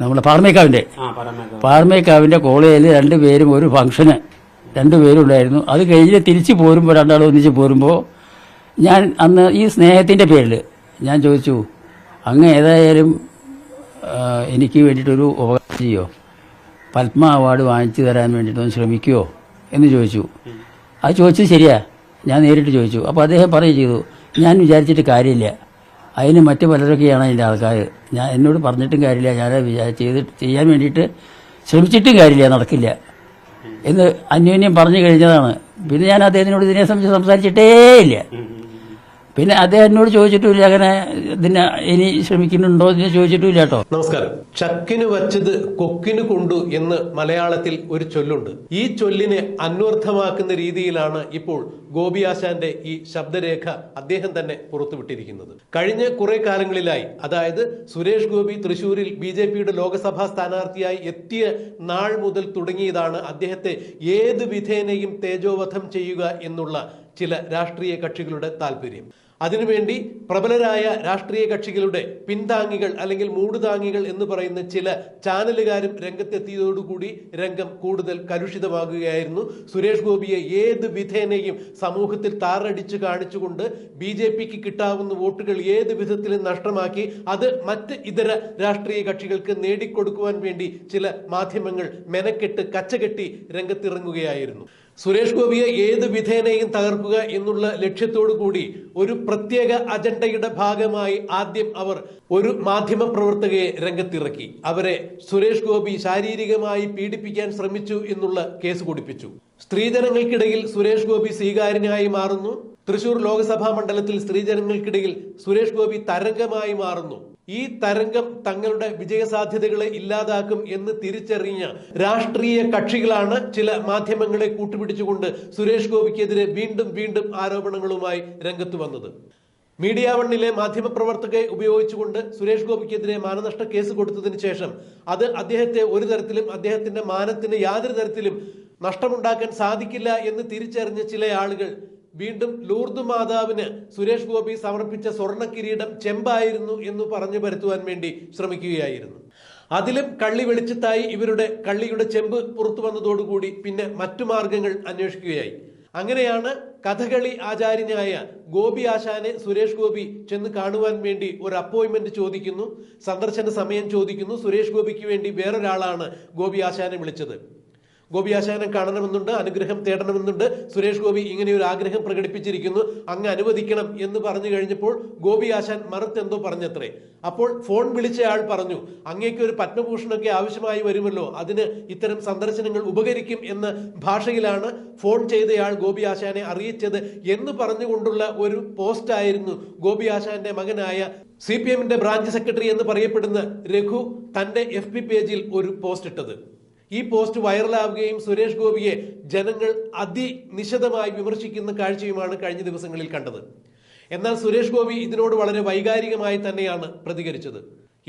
നമ്മളെ പാർമേക്കാവിന്റെ ആ പാർമേക്കാവിന്റെ കോളേജിൽ രണ്ടുപേരും ഒരു ഫംഗ്ഷന്. രണ്ടുപേരും ഉണ്ടായിരുന്നു. അത് കഴിഞ്ഞ് തിരിച്ചു പോരുമ്പോൾ രണ്ടാളും ഒന്നിച്ച് പോരുമ്പോൾ ഞാൻ അന്ന് ഈ സ്നേഹത്തിന്റെ പേരിൽ ഞാൻ ചോദിച്ചു അങ്ങ് ഏതായാലും എനിക്ക് വേണ്ടിയിട്ടൊരു ഉപകാരം ചെയ്യോ? പത്മ അവാർഡ് വാങ്ങിച്ചു തരാൻ വേണ്ടിയിട്ടൊന്ന് ശ്രമിക്കുമോ എന്ന് ചോദിച്ചു. അത് ചോദിച്ചത് ശരിയാ. ഞാൻ നേരിട്ട് ചോദിച്ചു. അപ്പോൾ അദ്ദേഹം പറയുകയും ചെയ്തു ഞാൻ വിചാരിച്ചിട്ട് കാര്യമില്ല. അതിന് മറ്റു പലരൊക്കെയാണ് അതിന്റെ ആൾക്കാർ ഞാൻ എന്നോട് പറഞ്ഞിട്ടും കാര്യമില്ല. ഞാൻ വിചാരിച്ച് ചെയ്ത് ചെയ്യാൻ വേണ്ടിയിട്ട് ശ്രമിച്ചിട്ടും കാര്യമില്ല. നടക്കില്ല. എന്ന് അന്യോന്യം പറഞ്ഞു കഴിഞ്ഞതാണ്. പിന്നെ ഞാൻ അദ്ദേഹത്തിനോട് ഇതിനെ സംബന്ധിച്ച് സംസാരിച്ചിട്ടേ ഇല്ല പിന്നെ അദ്ദേഹം എന്നോട് ചോദിച്ചിട്ടില്ല അങ്ങനെ ഇതിനെ ഇനി ശ്രമിക്കുന്നുണ്ടോ എന്ന് ചോദിച്ചിട്ടില്ല കേട്ടോ. നമസ്കാരം. ചക്കിന് വച്ചത് കൊക്കിന് കൊണ്ടു എന്ന് മലയാളത്തിൽ ഒരു ചൊല്ലുണ്ട്. ഈ ചൊല്ലിനെ അന്വർത്ഥമാക്കുന്ന രീതിയിലാണ് ഇപ്പോൾ ഗോപി ആശാന്റെ ഈ ശബ്ദരേഖ അദ്ദേഹം തന്നെ പുറത്തുവിട്ടിരിക്കുന്നത്. കഴിഞ്ഞ കുറെ കാലങ്ങളിലായി അതായത് സുരേഷ് ഗോപി തൃശൂരിൽ ബി ജെ പിയുടെ ലോക്സഭാ സ്ഥാനാർത്ഥിയായി എത്തിയ നാൾ മുതൽ തുടങ്ങിയതാണ് അദ്ദേഹത്തെ ഏത് വിധേനയും തേജോവധം ചെയ്യുക എന്നുള്ള ചില രാഷ്ട്രീയ കക്ഷികളുടെ താല്പര്യം അതിനുവേണ്ടി പ്രബലരായ രാഷ്ട്രീയ കക്ഷികളുടെ പിന്താങ്ങികൾ അല്ലെങ്കിൽ മൂടുതാങ്ങികൾ എന്ന് പറയുന്ന ചില ചാനലുകാരും രംഗത്തെത്തിയതോടുകൂടി രംഗം കൂടുതൽ കലുഷിതമാകുകയായിരുന്നു. സുരേഷ് ഗോപിയെ ഏത് വിധേനയും സമൂഹത്തിൽ താറടിച്ച് കാണിച്ചുകൊണ്ട് ബി ജെ പിക്ക് കിട്ടാവുന്ന വോട്ടുകൾ ഏത് വിധത്തിലും നഷ്ടമാക്കി അത് മറ്റ് ഇതര രാഷ്ട്രീയ കക്ഷികൾക്ക് നേടിക്കൊടുക്കുവാൻ വേണ്ടി ചില മാധ്യമങ്ങൾ മെനക്കെട്ട് കച്ചകെട്ടി രംഗത്തിറങ്ങുകയായിരുന്നു. സുരേഷ് ഗോപിയെ ഏത് വിധേനയും തകർക്കുക എന്നുള്ള ലക്ഷ്യത്തോടു കൂടി ഒരു പ്രത്യേക അജണ്ടയുടെ ഭാഗമായി ആദ്യം അവർ ഒരു മാധ്യമ പ്രവർത്തകയെ രംഗത്തിറക്കി. അവരെ സുരേഷ് ഗോപി ശാരീരികമായി പീഡിപ്പിക്കാൻ ശ്രമിച്ചു എന്നുള്ള കേസ് കൊടുപ്പിച്ചു. സ്ത്രീജനങ്ങൾക്കിടയിൽ സുരേഷ് ഗോപി സ്വീകാര്യനായി മാറുന്നു. തൃശൂർ ലോക്സഭാ മണ്ഡലത്തിൽ സ്ത്രീജനങ്ങൾക്കിടയിൽ സുരേഷ് ഗോപി തരംഗമായി മാറുന്നു. ഈ തരംഗം തങ്ങളുടെ വിജയസാധ്യതകളെ ഇല്ലാതാക്കും എന്ന് തിരിച്ചറിഞ്ഞ രാഷ്ട്രീയ കക്ഷികളാണ് ചില മാധ്യമങ്ങളെ കൂട്ടുപിടിച്ചുകൊണ്ട് സുരേഷ് ഗോപിക്കെതിരെ വീണ്ടും വീണ്ടും ആരോപണങ്ങളുമായി രംഗത്ത് വന്നത്. മീഡിയ വണ്ണിലെ മാധ്യമപ്രവർത്തകരെ ഉപയോഗിച്ചുകൊണ്ട് സുരേഷ് ഗോപിക്കെതിരെ മാനനഷ്ട കേസ് കൊടുത്തതിന് ശേഷം അത് അദ്ദേഹത്തെ ഒരു തരത്തിലും അദ്ദേഹത്തിന്റെ മാനത്തിന് യാതൊരു തരത്തിലും നഷ്ടമുണ്ടാക്കാൻ സാധിക്കില്ല എന്ന് തിരിച്ചറിഞ്ഞ ചില ആളുകൾ വീണ്ടും ലൂർദ് മാതാവിന് സുരേഷ് ഗോപി സമർപ്പിച്ച സ്വർണ കിരീടം ചെമ്പായിരുന്നു എന്ന് പറഞ്ഞു പരത്തുവാൻ വേണ്ടി ശ്രമിക്കുകയായിരുന്നു. അതിലും കള്ളി വെളിച്ചത്തായി ഇവരുടെ കള്ളിയുടെ ചെമ്പ് പുറത്തു വന്നതോടുകൂടി പിന്നെ മറ്റു മാർഗങ്ങൾ അന്വേഷിക്കുകയായി. അങ്ങനെയാണ് കഥകളി ആചാര്യനായ ഗോപി ആശാനെ സുരേഷ് ഗോപി ചെന്ന് കാണുവാൻ വേണ്ടി ഒരു അപ്പോയിന്റ്മെന്റ് ചോദിക്കുന്നു. സന്ദർശന സമയം ചോദിക്കുന്നു. സുരേഷ് ഗോപിക്ക് വേണ്ടി വേറൊരാളാണ് ഗോപി ആശാനെ വിളിച്ചത്. ഗോപി ആശാനെ കാണണമെന്നുണ്ട് അനുഗ്രഹം തേടണമെന്നുണ്ട്. സുരേഷ് ഗോപി ഇങ്ങനെ ഒരു ആഗ്രഹം പ്രകടിപ്പിച്ചിരിക്കുന്നു. അങ്ങ് അനുവദിക്കണം എന്ന് പറഞ്ഞു കഴിഞ്ഞപ്പോൾ ഗോപി ആശാൻ മറുത്തെന്തോ പറഞ്ഞത്രേ. അപ്പോൾ ഫോൺ വിളിച്ച ആൾ പറഞ്ഞു അങ്ങേക്ക് ഒരു പത്മഭൂഷണൊക്കെ ആവശ്യമായി വരുമല്ലോ. അതിന് ഇത്തരം സന്ദർശനങ്ങൾ ഉപകരിക്കും എന്ന ഭാഷയിലാണ് ഫോൺ ചെയ്തയാൾ ഗോപി ആശാനെ അറിയിച്ചത് എന്ന് പറഞ്ഞുകൊണ്ടുള്ള ഒരു പോസ്റ്റ് ആയിരുന്നു ഗോപി ആശാന്റെ മകനായ സി പി എമ്മിന്റെ ബ്രാഞ്ച് സെക്രട്ടറി എന്ന് പറയപ്പെടുന്ന രഘു തന്റെ എഫ് പേജിൽ ഒരു പോസ്റ്റ് ഇട്ടത് ഈ പോസ്റ്റ് വൈറലാവുകയും സുരേഷ് ഗോപിയെ ജനങ്ങൾ അതിനിശിതമായി വിമർശിക്കുന്ന കാഴ്ചയുമാണ് കഴിഞ്ഞ ദിവസങ്ങളിൽ കണ്ടത്. എന്നാൽ സുരേഷ് ഗോപി ഇതിനോട് വളരെ വൈകാരികമായി തന്നെയാണ് പ്രതികരിച്ചത്.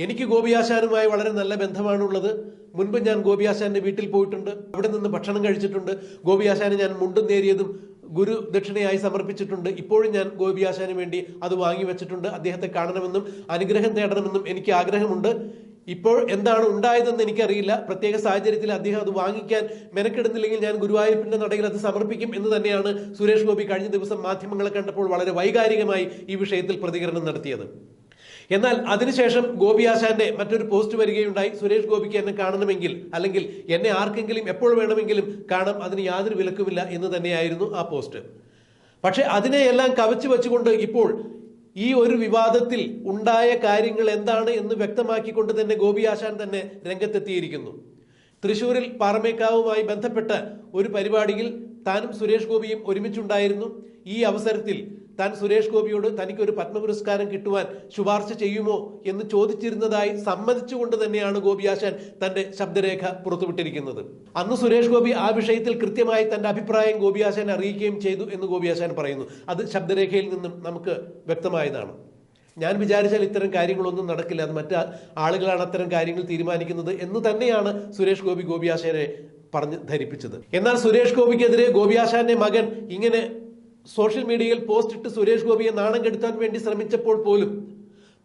എനിക്ക് ഗോപിയാശാനുമായി വളരെ നല്ല ബന്ധമാണുള്ളത്. മുൻപ് ഞാൻ ഗോപിയാശാന്റെ വീട്ടിൽ പോയിട്ടുണ്ട്. അവിടെ നിന്ന് ഭക്ഷണം കഴിച്ചിട്ടുണ്ട്. ഗോപിയാശാന് ഞാൻ മുണ്ടും നേരിയതും ഗുരു ദക്ഷിണയായി സമർപ്പിച്ചിട്ടുണ്ട്. ഇപ്പോഴും ഞാൻ ഗോപിയാശാന് വേണ്ടി അത് വാങ്ങി വെച്ചിട്ടുണ്ട്. അദ്ദേഹത്തെ കാണണമെന്നും അനുഗ്രഹം തേടണമെന്നും എനിക്ക് ആഗ്രഹമുണ്ട്. ഇപ്പോൾ എന്താണ് ഉണ്ടായതെന്ന് എനിക്കറിയില്ല. പ്രത്യേക സാഹചര്യത്തിൽ അദ്ദേഹം അത് വാങ്ങിക്കാൻ മെനക്കെടുന്നില്ലെങ്കിൽ ഞാൻ ഗുരുവായൂരപ്പന്റെ നടയിൽ അത് സമർപ്പിക്കും എന്ന് തന്നെയാണ് സുരേഷ് ഗോപി കഴിഞ്ഞ ദിവസം മാധ്യമങ്ങളെ കണ്ടപ്പോൾ വളരെ വൈകാരികമായി ഈ വിഷയത്തിൽ പ്രതികരണം നടത്തിയത്. എന്നാൽ അതിനുശേഷം ഗോപി ആശാന്റെ മറ്റൊരു പോസ്റ്റ് വരികയുണ്ടായി. സുരേഷ് ഗോപിക്ക് എന്നെ കാണണമെങ്കിൽ അല്ലെങ്കിൽ എന്നെ ആർക്കെങ്കിലും എപ്പോൾ വേണമെങ്കിലും കാണാം. അതിന് യാതൊരു വിലക്കുമില്ല എന്ന് തന്നെയായിരുന്നു ആ പോസ്റ്റ്. പക്ഷെ അതിനെയെല്ലാം കവച്ചു വെച്ചുകൊണ്ട് ഇപ്പോൾ ഈ ഒരു വിവാദത്തിൽ ഉണ്ടായ കാര്യങ്ങൾ എന്താണ് എന്ന് വ്യക്തമാക്കിക്കൊണ്ട് തന്നെ ഗോപി ആശാൻ തന്നെ രംഗത്തെത്തിയിരിക്കുന്നു. തൃശൂരിൽ പാറമേക്കാവുമായി ബന്ധപ്പെട്ട ഒരു പരിപാടിയിൽ താനും സുരേഷ് ഗോപിയും ഒരുമിച്ചുണ്ടായിരുന്നു. ഈ അവസരത്തിൽ താൻ സുരേഷ് ഗോപിയോട് തനിക്കൊരു പത്മ പുരസ്കാരം കിട്ടുവാൻ ശുപാർശ ചെയ്യുമോ എന്ന് ചോദിച്ചിരുന്നതായി സമ്മതിച്ചുകൊണ്ട് തന്നെയാണ് ഗോപി ആശാൻ തന്റെ ശബ്ദരേഖ പുറത്തുവിട്ടിരിക്കുന്നത്. അന്ന് സുരേഷ് ഗോപി ആ വിഷയത്തിൽ കൃത്യമായി തന്റെ അഭിപ്രായം ഗോപി ആശാൻ അറിയിക്കുകയും ചെയ്തു എന്ന് ഗോപി ആശാൻ പറയുന്നു. അത് ശബ്ദരേഖയിൽ നിന്നും നമുക്ക് വ്യക്തമായതാണ്. ഞാൻ വിചാരിച്ചാൽ ഇത്തരം കാര്യങ്ങളൊന്നും നടക്കില്ല. അത് മറ്റ് ആളുകളാണ് അത്തരം കാര്യങ്ങൾ തീരുമാനിക്കുന്നത് എന്ന് തന്നെയാണ് സുരേഷ് ഗോപി ഗോപിയാശാനെ പറഞ്ഞ് ധരിപ്പിച്ചത്. എന്നാൽ സുരേഷ് ഗോപിക്കെതിരെ ഗോപിയാശാന്റെ മകൻ ഇങ്ങനെ സോഷ്യൽ മീഡിയയിൽ പോസ്റ്റ് ഇട്ട് സുരേഷ് ഗോപിയെ നാണം കെടുത്താൻ വേണ്ടി ശ്രമിച്ചപ്പോൾ പോലും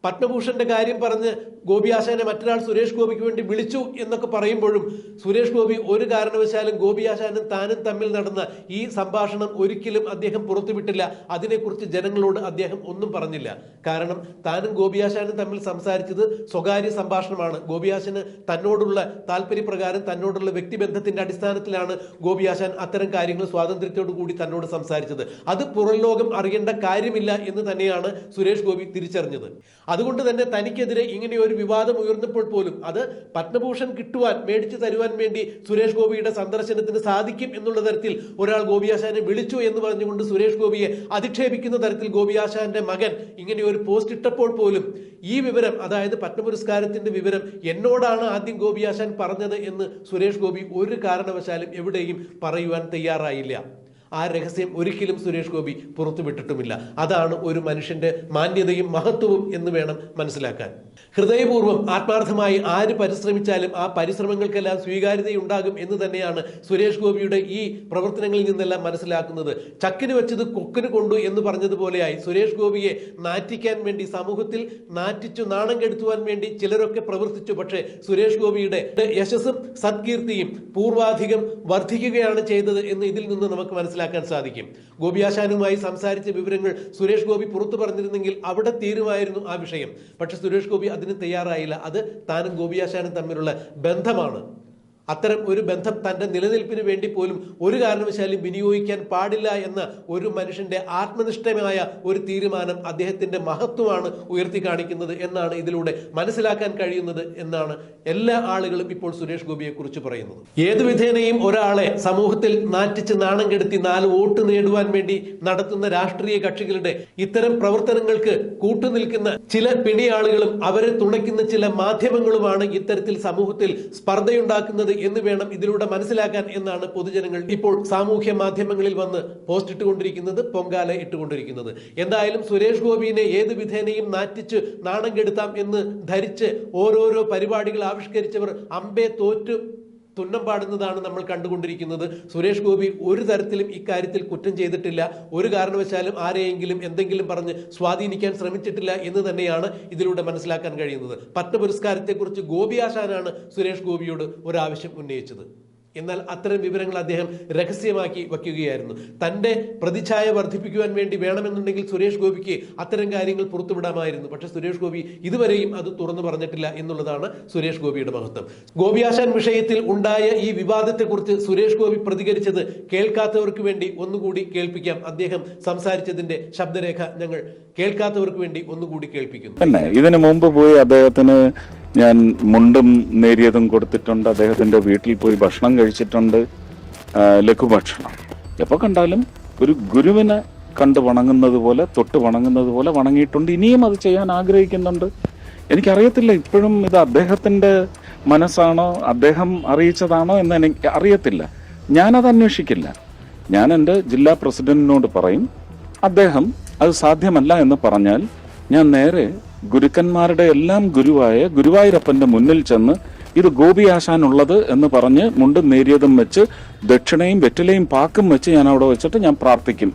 പത്മഭൂഷന്റെ കാര്യം പറഞ്ഞ് ഗോപി ആശാനെ മറ്റൊരാൾ സുരേഷ് ഗോപിക്ക് വേണ്ടി വിളിച്ചു എന്നൊക്കെ പറയുമ്പോഴും സുരേഷ് ഗോപി ഒരു കാരണവശാലും ഗോപി ആശാനും താനും തമ്മിൽ നടന്ന ഈ സംഭാഷണം ഒരിക്കലും അദ്ദേഹം പുറത്തുവിട്ടില്ല. അതിനെക്കുറിച്ച് ജനങ്ങളോട് അദ്ദേഹം ഒന്നും പറഞ്ഞില്ല. കാരണം താനും ഗോപി ആശാനും തമ്മിൽ സംസാരിച്ചത് സ്വകാര്യ സംഭാഷണമാണ്. ഗോപി ആശാന് തന്നോടുള്ള താല്പര്യപ്രകാരം തന്നോടുള്ള വ്യക്തിബന്ധത്തിന്റെ അടിസ്ഥാനത്തിലാണ് ഗോപി ആശാൻ അത്തരം കാര്യങ്ങൾ സ്വാതന്ത്ര്യത്തോടു കൂടി തന്നോട് സംസാരിച്ചത്. അത് പുറം ലോകം അറിയേണ്ട കാര്യമില്ല എന്ന് തന്നെയാണ് സുരേഷ് ഗോപി തിരിച്ചറിഞ്ഞത്. അതുകൊണ്ട് തന്നെ തനിക്കെതിരെ ഇങ്ങനെ ഒരു വിവാദം ഉയർന്നപ്പോൾ പോലും അത് പത്മഭൂഷൺ കിട്ടുവാൻ മേടിച്ചു തരുവാൻ വേണ്ടി സുരേഷ് ഗോപിയുടെ സന്ദർശനത്തിന് സാധിക്കും എന്നുള്ള തരത്തിൽ ഒരാൾ ഗോപിയാശാനെ വിളിച്ചു എന്ന് പറഞ്ഞുകൊണ്ട് സുരേഷ് ഗോപിയെ അധിക്ഷേപിക്കുന്ന തരത്തിൽ ഗോപിയാശാന്റെ മകൻ ഇങ്ങനെ ഒരു പോസ്റ്റ് ഇട്ടപ്പോൾ പോലും ഈ വിവരം അതായത് പത്മപുരസ്കാരത്തിന്റെ വിവരം എന്നോടാണ് ആദ്യം ഗോപിയാശാൻ പറഞ്ഞത് എന്ന് സുരേഷ് ഗോപി ഒരു കാരണവശാലും എവിടെയും പറയുവാൻ തയ്യാറായില്ല. ആ രഹസ്യം ഒരിക്കലും സുരേഷ് ഗോപി പുറത്തുവിട്ടിട്ടുമില്ല. അതാണ് ഒരു മനുഷ്യന്റെ മാന്യതയും മഹത്വവും എന്ന് വേണം മനസ്സിലാക്കാൻ. ഹൃദയപൂർവം ആത്മാർത്ഥമായി ആര് പരിശ്രമിച്ചാലും ആ പരിശ്രമങ്ങൾക്കെല്ലാം സ്വീകാര്യതയുണ്ടാകും എന്ന് തന്നെയാണ് സുരേഷ് ഗോപിയുടെ ഈ പ്രവർത്തനങ്ങളിൽ നിന്നെല്ലാം മനസ്സിലാക്കുന്നത്. ചക്കിന് വെച്ചത് കൊക്കിന് കൊണ്ടു എന്ന് പറഞ്ഞതുപോലെയായി സുരേഷ് ഗോപിയെ നാറ്റിക്കാൻ വേണ്ടി സമൂഹത്തിൽ നാറ്റിച്ചു നാണം കെടുത്തുവാൻ വേണ്ടി ചിലരൊക്കെ പ്രവർത്തിച്ചു. പക്ഷേ സുരേഷ് ഗോപിയുടെ യശസ്സും സത്കീർത്തിയും പൂർവാധികം വർദ്ധിക്കുകയാണ് ചെയ്തത് എന്ന് ഇതിൽ നിന്ന് നമുക്ക് മനസ്സിലാക്കാൻ സാധിക്കും. ഗോപിയാശാനുമായി സംസാരിച്ച വിവരങ്ങൾ സുരേഷ് ഗോപി പുറത്തു പറഞ്ഞിരുന്നെങ്കിൽ അവിടെ തീരുമായിരുന്നു ആ വിഷയം. പക്ഷെ സുരേഷ് ഗോപി അതിന് തയ്യാറായില്ല. അത് താനും ഗോപിയാശാനും തമ്മിലുള്ള ബന്ധമാണ്. അത്തരം ഒരു ബന്ധം തന്റെ നിലനിൽപ്പിന് വേണ്ടി പോലും ഒരു കാരണവശാലും വിനിയോഗിക്കാൻ പാടില്ല എന്ന ഒരു മനുഷ്യന്റെ ആത്മനിഷ്ഠമായ ഒരു തീരുമാനം അദ്ദേഹത്തിന്റെ മഹത്വമാണ് ഉയർത്തി കാണിക്കുന്നത് എന്നാണ് ഇതിലൂടെ മനസ്സിലാക്കാൻ കഴിയുന്നത് എന്നാണ് എല്ലാ ആളുകളും ഇപ്പോൾ സുരേഷ് ഗോപിയെ കുറിച്ച് പറയുന്നത്. ഏതു വിധേനയും ഒരാളെ സമൂഹത്തിൽ നാറ്റിച്ച് നാണം കെടുത്തി നാല് വോട്ട് നേടുവാൻ വേണ്ടി നടത്തുന്ന രാഷ്ട്രീയ കക്ഷികളുടെ ഇത്തരം പ്രവർത്തനങ്ങൾക്ക് കൂട്ടുനിൽക്കുന്ന ചില പിണിയാളുകളും അവരെ തുണയ്ക്കുന്ന ചില മാധ്യമങ്ങളുമാണ് ഇത്തരത്തിൽ സമൂഹത്തിൽ സ്പർദ്ധയുണ്ടാക്കുന്നത് എന്ന് വേണം ഇതിലൂടെ മനസ്സിലാക്കാൻ എന്നാണ് പൊതുജനങ്ങൾ ഇപ്പോൾ സാമൂഹ്യ മാധ്യമങ്ങളിൽ വന്ന് പോസ്റ്റ് ഇട്ടുകൊണ്ടിരിക്കുന്നത് പൊങ്കാല ഇട്ടുകൊണ്ടിരിക്കുന്നത്. എന്തായാലും സുരേഷ് ഗോപിനെ ഏത് വിധേനയും നാറ്റിച്ച് നാണം കെടുത്താം എന്ന് ധരിച്ച് ഓരോരോ പരിപാടികൾ ആവിഷ്കരിച്ചവർ അമ്പേ തോറ്റു തുന്നം പാടുന്നതാണ് നമ്മൾ കണ്ടുകൊണ്ടിരിക്കുന്നത്. സുരേഷ് ഗോപി ഒരു തരത്തിലും ഇക്കാര്യത്തിൽ കുറ്റം ചെയ്തിട്ടില്ല. ഒരു കാരണവശാലും ആരെയെങ്കിലും എന്തെങ്കിലും പറഞ്ഞ് സ്വാധീനിക്കാൻ ശ്രമിച്ചിട്ടില്ല എന്ന് തന്നെയാണ് ഇതിലൂടെ മനസ്സിലാക്കാൻ കഴിയുന്നത്. പത്മ പുരസ്കാരത്തെക്കുറിച്ച് ഗോപി ആശാനാണ് സുരേഷ് ഗോപിയോട് ഒരാവശ്യം ഉന്നയിച്ചത്. എന്നാൽ അത്തരം വിവരങ്ങൾ അദ്ദേഹം രഹസ്യമാക്കി വയ്ക്കുകയായിരുന്നു. തന്റെ പ്രതിച്ഛായ വർദ്ധിപ്പിക്കുവാൻ വേണ്ടി വേണമെന്നുണ്ടെങ്കിൽ സുരേഷ് ഗോപിക്ക് അത്തരം കാര്യങ്ങൾ പുറത്തുവിടാമായിരുന്നു. പക്ഷേ സുരേഷ് ഗോപി ഇതുവരെയും അത് തുറന്നു പറഞ്ഞിട്ടില്ല എന്നുള്ളതാണ് സുരേഷ് ഗോപിയുടെ മഹത്വം. ഗോപിയാശാൻ വിഷയത്തിൽ ഉണ്ടായ ഈ വിവാദത്തെക്കുറിച്ച് സുരേഷ് ഗോപി പ്രതികരിച്ചത് കേൾക്കാത്തവർക്ക് വേണ്ടി ഒന്നുകൂടി കേൾപ്പിക്കാം. അദ്ദേഹം സംസാരിച്ചതിന്റെ ശബ്ദരേഖ ഞങ്ങൾ കേൾക്കാത്തവർക്ക് വേണ്ടി ഒന്നുകൂടി കേൾപ്പിക്കുന്നു. ഇതിനു മുമ്പ് പോയി അദ്ദേഹത്തിന് ഞാൻ മുണ്ടും നേരിയതും കൊടുത്തിട്ടുണ്ട്. അദ്ദേഹത്തിന്റെ വീട്ടിൽ പോയി ഭക്ഷണം കഴിച്ചിട്ടുണ്ട്. ലഘുഭക്ഷണം. എപ്പോൾ കണ്ടാലും ഒരു ഗുരുവിനെ കണ്ട് വണങ്ങുന്നത് പോലെ തൊട്ട് വണങ്ങുന്നത് പോലെ വണങ്ങിയിട്ടുണ്ട്. ഇനിയും അത് ചെയ്യാൻ ആഗ്രഹിക്കുന്നുണ്ട്. എനിക്കറിയത്തില്ല ഇപ്പോഴും ഇത് അദ്ദേഹത്തിന്റെ മനസ്സാണോ അദ്ദേഹം അറിയിച്ചതാണോ എന്ന് എനിക്ക് അറിയത്തില്ല. ഞാനത് അന്വേഷിക്കില്ല. ഞാൻ എന്റെ ജില്ലാ പ്രസിഡന്റിനോട് പറയും അദ്ദേഹം അത് സാധ്യമല്ല എന്ന് പറഞ്ഞാൽ ഞാൻ നേരെ ഗുരുക്കന്മാരുടെ എല്ലാം ഗുരുവായ ഗുരുവായൂരപ്പന്റെ മുന്നിൽ ചെന്ന് ഇത് ഗോപി ആശാനുള്ളത് എന്ന് പറഞ്ഞ് മുണ്ടും നേരിയതും വെച്ച് ദക്ഷിണയും വെറ്റിലയും പാക്കും വെച്ച് ഞാൻ അവിടെ വെച്ചിട്ട് ഞാൻ പ്രാർത്ഥിക്കും.